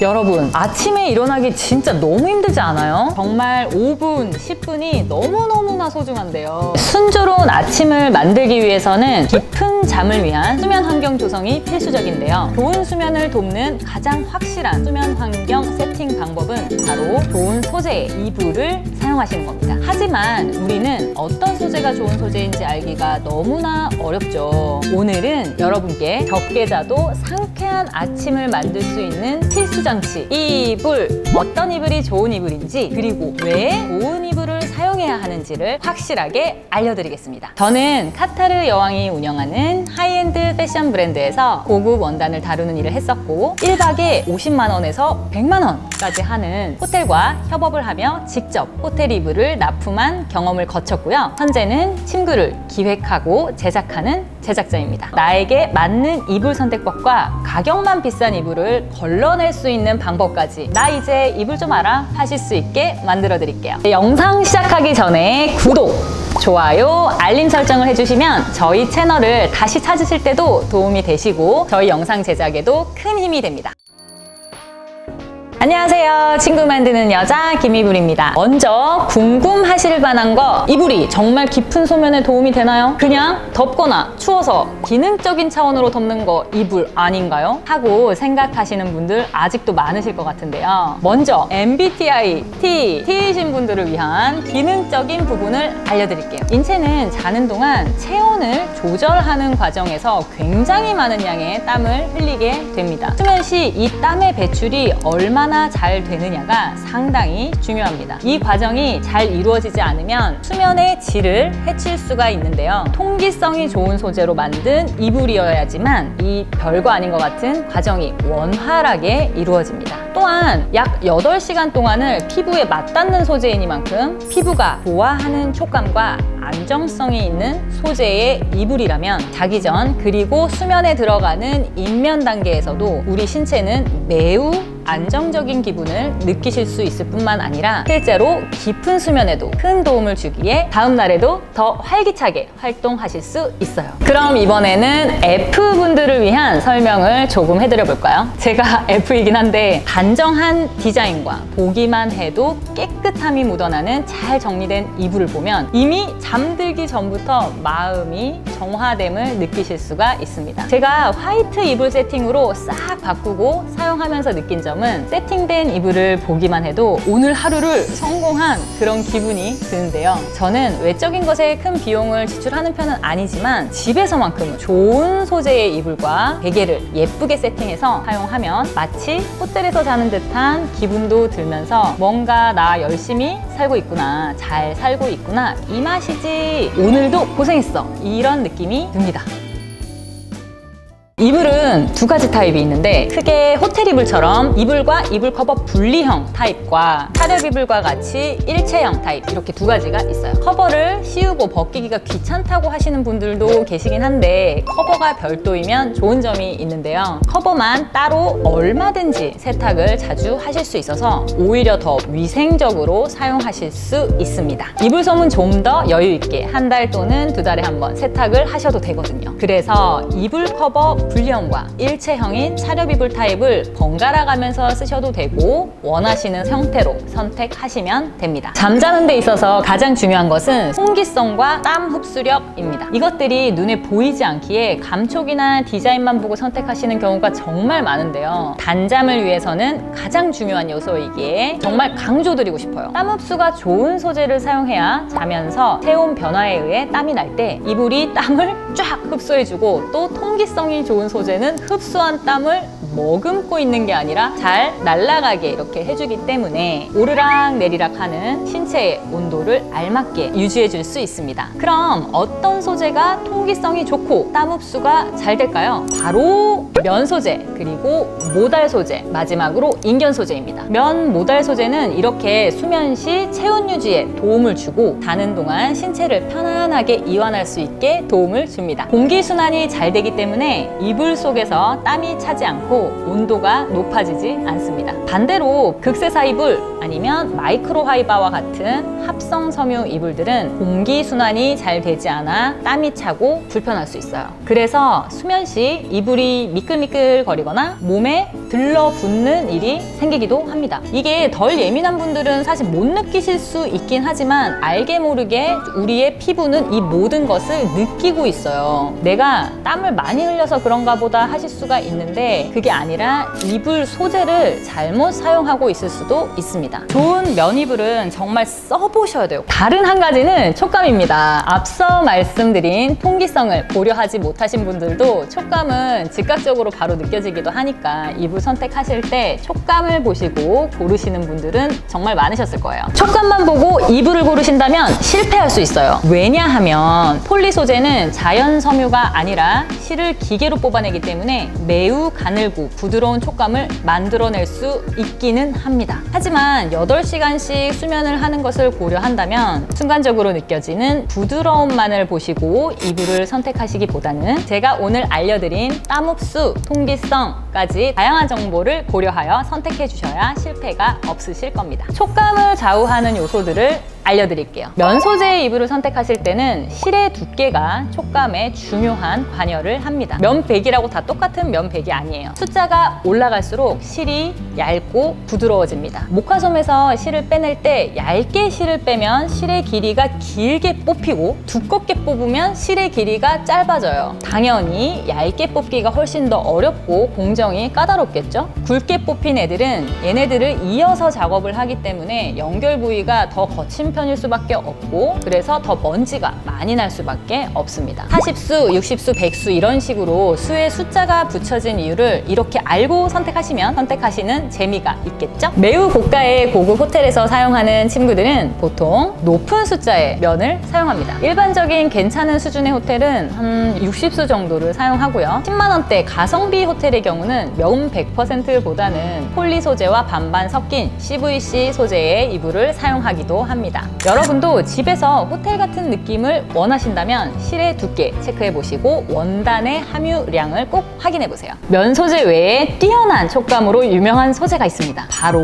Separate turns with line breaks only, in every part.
여러분, 아침에 일어나기 진짜 너무 힘들지 않아요? 정말 5분, 10분이 너무너무나 소중한데요. 순조로운 아침을 만들기 위해서는 깊은 잠을 위한 수면 환경 조성이 필수적인데요. 좋은 수면을 돕는 가장 확실한 수면 환경 세팅 방법은 바로 좋은 소재의 이불을 사용하시는 겁니다. 하지만 우리는 어떤 소재가 좋은 소재인지 알기가 너무나 어렵죠. 오늘은 여러분께 적게 자도 상쾌한 아침을 만들 수 있는 필수 장치 이불 어떤 이불이 좋은 이불인지 그리고 왜 좋은 이불을 사용 해야 하는지를 확실하게 알려드리겠습니다. 저는 카타르 여왕이 운영하는 하이 엔드 패션 브랜드에서 고급 원단을 다루는 일을 했었고 1박에 50만 원에서 100만 원까지 하는 호텔과 협업을 하며 직접 호텔 이불을 납품한 경험을 거쳤고요. 현재는 침구를 기획하고 제작하는 제작자입니다. 나에게 맞는 이불 선택법과 가격만 비싼 이불을 걸러낼 수 있는 방법까지 나 이제 이불 좀 알아 하실 수 있게 만들어 드릴게요. 영상 시작하기 전에 구독, 좋아요, 알림 설정을 해주시면 저희 채널을 다시 찾으실 때도 도움이 되시고 저희 영상 제작에도 큰 힘이 됩니다. 안녕하세요. 친구 만드는 여자 김이불입니다. 먼저 궁금하실 만한 거 이불이 정말 깊은 소면에 도움이 되나요? 그냥 덥거나 추워서 기능적인 차원으로 덮는 거 이불 아닌가요? 하고 생각하시는 분들 아직도 많으실 것 같은데요. 먼저 MBTI T, T이신 분들을 위한 기능적인 부분을 알려드릴게요. 인체는 자는 동안 체온을 조절하는 과정에서 굉장히 많은 양의 땀을 흘리게 됩니다. 수면 시 이 땀의 배출이 얼마나 잘 되느냐가 상당히 중요합니다. 이 과정이 잘 이루어지지 않으면 수면의 질을 해칠 수가 있는데요. 통기성이 좋은 소재로 만든 이불이어야지만 이 별거 아닌 것 같은 과정이 원활하게 이루어집니다. 또한 약 8시간 동안을 피부에 맞닿는 소재이니만큼 피부가 좋아하는 촉감과 안정성이 있는 소재의 이불이라면 자기 전 그리고 수면에 들어가는 입면 단계에서도 우리 신체는 매우 안정적인 기분을 느끼실 수 있을 뿐만 아니라 실제로 깊은 수면에도 큰 도움을 주기에 다음 날에도 더 활기차게 활동하실 수 있어요. 그럼 이번에는 F분들을 위한 설명을 조금 해드려 볼까요? 제가 F이긴 한데 단정한 디자인과 보기만 해도 깨끗함이 묻어나는 잘 정리된 이불을 보면 이미 잠 들기 전부터 마음이 정화됨을 느끼실 수가 있습니다. 제가 화이트 이불 세팅으로 싹 바꾸고 사용하면서 느낀 점은 세팅된 이불을 보기만 해도 오늘 하루를 성공한 그런 기분이 드는데요. 저는 외적인 것에 큰 비용을 지출하는 편은 아니지만 집에서만큼은 좋은 소재의 이불과 베개를 예쁘게 세팅해서 사용하면 마치 호텔에서 자는 듯한 기분도 들면서 뭔가 나 열심히 살고 있구나, 잘 살고 있구나, 이 맛이지. 오늘도 고생했어. 이런 느낌이 듭니다. 이불은 두 가지 타입이 있는데 크게 호텔 이불처럼 이불과 이불 커버 분리형 타입과 사렵 이불과 같이 일체형 타입 이렇게 두 가지가 있어요. 커버를 씌우고 벗기기가 귀찮다고 하시는 분들도 계시긴 한데 커버가 별도이면 좋은 점이 있는데요. 커버만 따로 얼마든지 세탁을 자주 하실 수 있어서 오히려 더 위생적으로 사용하실 수 있습니다. 이불 솜은 좀 더 여유 있게 한 달 또는 두 달에 한 번 세탁을 하셔도 되거든요. 그래서 이불 커버 분리형과 일체형인 이불 타입을 번갈아 가면서 쓰셔도 되고 원하시는 형태로 선택하시면 됩니다. 잠자는 데 있어서 가장 중요한 것은 통기성과 땀 흡수력입니다. 이것들이 눈에 보이지 않기에 감촉이나 디자인만 보고 선택하시는 경우가 정말 많은데요. 단잠을 위해서는 가장 중요한 요소이기에 정말 강조드리고 싶어요. 땀 흡수가 좋은 소재를 사용해야 자면서 체온 변화에 의해 땀이 날 때 이불이 땀을 쫙 흡수해주고 또 통기성이 좋은 소재는 흡수한 땀을 머금고 있는 게 아니라 잘 날아가게 이렇게 해주기 때문에 오르락 내리락 하는 신체의 온도를 알맞게 유지해 줄 수 있습니다. 그럼 어떤 소재가 통기성이 좋고 땀 흡수가 잘 될까요? 바로 면 소재 그리고 모달 소재 마지막으로 인견 소재입니다. 면 모달 소재는 이렇게 수면 시 체온 유지에 도움을 주고 자는 동안 신체를 편안하게 이완할 수 있게 도움을 줍니다. 공기 순환이 잘 되기 때문에 이불 속에서 땀이 차지 않고 온도가 높아지지 않습니다. 반대로 극세사 이불 아니면 마이크로 하이바와 같은 합성 섬유 이불들은 공기 순환이 잘 되지 않아 땀이 차고 불편할 수 있어요. 그래서 수면 시 이불이 미끌미끌 거리거나 몸에 들러붙는 일이 생기기도 합니다. 이게 덜 예민한 분들은 사실 못 느끼실 수 있긴 하지만 알게 모르게 우리의 피부는 이 모든 것을 느끼고 있어요. 내가 땀을 많이 흘려서 그런가 보다 하실 수가 있는데 그게 아니라 이불 소재를 잘못 사용하고 있을 수도 있습니다. 좋은 면이불은 정말 써보셔야 돼요. 다른 한 가지는 촉감입니다. 앞서 말씀드린 통기성을 고려하지 못하신 분들도 촉감은 즉각적으로 바로 느껴지기도 하니까 이불 선택하실 때 촉감을 보시고 고르시는 분들은 정말 많으셨을 거예요. 촉감만 보고 이불을 고르신다면 실패할 수 있어요. 왜냐하면 폴리 소재는 자연 섬유가 아니라 실을 기계로 뽑아내기 때문에 매우 가늘고 부드러운 촉감을 만들어낼 수 있기는 합니다. 하지만 8시간씩 수면을 하는 것을 고려한다면 순간적으로 느껴지는 부드러움만을 보시고 이불을 선택하시기보다는 제가 오늘 알려드린 땀 흡수, 통기성까지 다양한 정보를 고려하여 선택해 주셔야 실패가 없으실 겁니다. 촉감을 좌우하는 요소들을 알려드릴게요. 면 소재의 이불을 선택하실 때는 실의 두께가 촉감에 중요한 관여를 합니다. 면백이라고 다 똑같은 면백이 아니에요. 숫자가 올라갈수록 실이 얇고 부드러워집니다. 목화솜에서 실을 빼낼 때 얇게 실을 빼면 실의 길이가 길게 뽑히고 두껍게 뽑으면 실의 길이가 짧아져요. 당연히 얇게 뽑기가 훨씬 더 어렵고 공정이 까다롭겠죠? 굵게 뽑힌 애들은 얘네들을 이어서 작업을 하기 때문에 연결 부위가 더 거친 편일 수밖에 없고 그래서 더 먼지가 많이 날 수밖에 없습니다. 40수, 60수, 100수 이런 식으로 수의 숫자가 붙여진 이유를 이렇게 알고 선택하시면 선택하시는 재미가 있겠죠? 매우 고가의 고급 호텔에서 사용하는 침구들은 보통 높은 숫자의 면을 사용합니다. 일반적인 괜찮은 수준의 호텔은 한 60수 정도를 사용하고요. 10만 원대 가성비 호텔의 경우는 면 100%보다는 폴리 소재와 반반 섞인 CVC 소재의 이불을 사용하기도 합니다. 여러분도 집에서 호텔 같은 느낌을 원하신다면 실의 두께 체크해 보시고 원단의 함유량을 꼭 확인해 보세요. 면 소재 외에 뛰어난 촉감으로 유명한 소재가 있습니다. 바로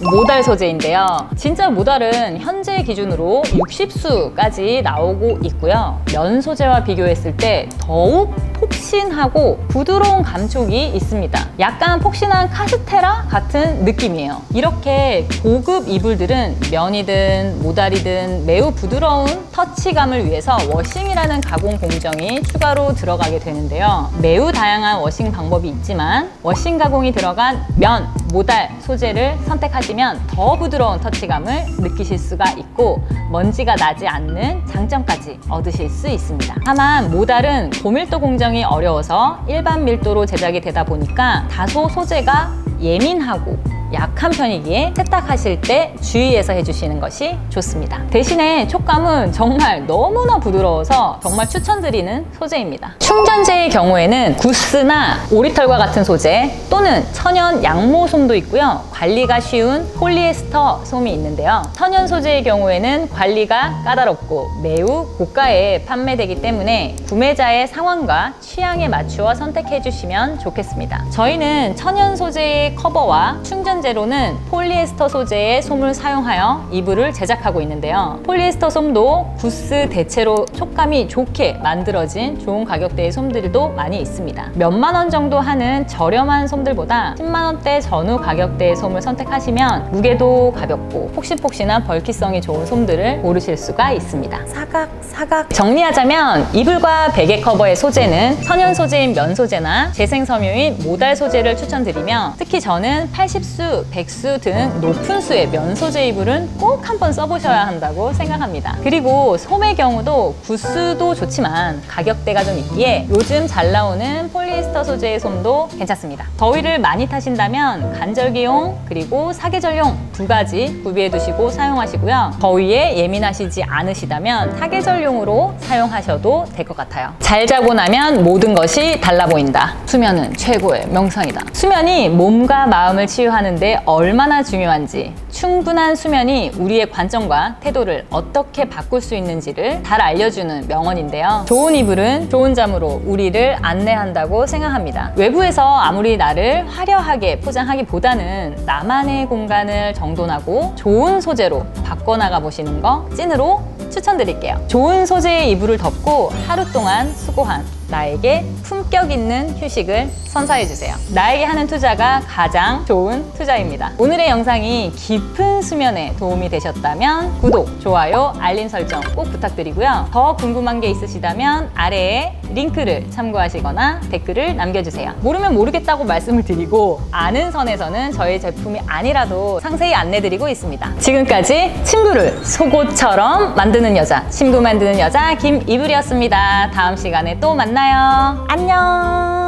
모달 소재인데요. 진짜 모달은 현재 기준으로 60수까지 나오고 있고요. 면 소재와 비교했을 때 더욱 폭신하고 부드러운 감촉이 있습니다. 약간 폭신한 카스테라 같은 느낌이에요. 이렇게 고급 이불들은 면이든 모달이든 매우 부드러운 터치감을 위해서 워싱이라는 가공 공정이 추가로 들어가게 되는데요. 매우 다양한 워싱 방법이 있지만 워싱 가공이 들어간 면, 모달 소재를 선택하시면 더 부드러운 터치감을 느끼실 수가 있고 먼지가 나지 않는 장점까지 얻으실 수 있습니다. 다만 모달은 고밀도 공정 이 어려워서 일반 밀도로 제작이 되다 보니까 다소 소재가 예민하고 약한 편이기에 세탁하실 때 주의해서 해주시는 것이 좋습니다. 대신에 촉감은 정말 너무나 부드러워서 정말 추천드리는 소재입니다. 충전재의 경우에는 구스나 오리털과 같은 소재 또는 천연 양모 솜도 있고요. 관리가 쉬운 폴리에스터 솜이 있는데요. 천연 소재의 경우에는 관리가 까다롭고 매우 고가에 판매되기 때문에 구매자의 상황과 취향에 맞추어 선택해 주시면 좋겠습니다. 저희는 천연 소재의 커버와 충전 재로는 폴리에스터 소재의 솜을 사용하여 이불을 제작하고 있는데요. 폴리에스터 솜도 구스 대체로 촉감이 좋게 만들어진 좋은 가격대의 솜들도 많이 있습니다. 몇만 원 정도 하는 저렴한 솜들보다 10만 원대 전후 가격대의 솜을 선택하시면 무게도 가볍고 폭신폭신한 벌키성이 좋은 솜들을 고르실 수가 있습니다. 사각, 사각. 정리하자면 이불과 베개 커버의 소재는 천연 소재인 면 소재나 재생 섬유인 모달 소재를 추천드리며 특히 저는 80수, 100수 등 높은 수의 면 소재 이불은 꼭 한번 써보셔야 한다고 생각합니다. 그리고 솜의 경우도 구스도 좋지만 가격대가 좀 있기에 요즘 잘 나오는 폴리에스터 소재의 솜도 괜찮습니다. 더위를 많이 타신다면 간절기용 그리고 사계절용 두 가지 구비해 두시고 사용하시고요. 더위에 예민하시지 않으시다면 사계절용으로 사용하셔도 될 것 같아요. 잘 자고 나면 모든 것이 달라 보인다. 수면은 최고의 명상이다. 수면이 몸과 마음을 치유하는 데 얼마나 중요한지 충분한 수면이 우리의 관점과 태도를 어떻게 바꿀 수 있는지를 잘 알려주는 명언인데요. 좋은 이불은 좋은 잠으로 우리를 안내한다고 생각합니다. 외부에서 아무리 나를 화려하게 포장하기보다는 나만의 공간을 정돈하고 좋은 소재로 바꿔나가 보시는 거 찐으로 추천드릴게요. 좋은 소재의 이불을 덮고 하루 동안 수고한 나에게 품격 있는 휴식을 선사해주세요. 나에게 하는 투자가 가장 좋은 투자입니다. 오늘의 영상이 깊은 수면에 도움이 되셨다면 구독, 좋아요, 알림 설정 꼭 부탁드리고요. 더 궁금한 게 있으시다면 아래에 링크를 참고하시거나 댓글을 남겨주세요. 모르면 모르겠다고 말씀을 드리고 아는 선에서는 저희 제품이 아니라도 상세히 안내드리고 있습니다. 지금까지 친구를 속옷처럼 만드는 여자, 친구 만드는 여자 김이불이었습니다. 다음 시간에 또 만나요. 안녕.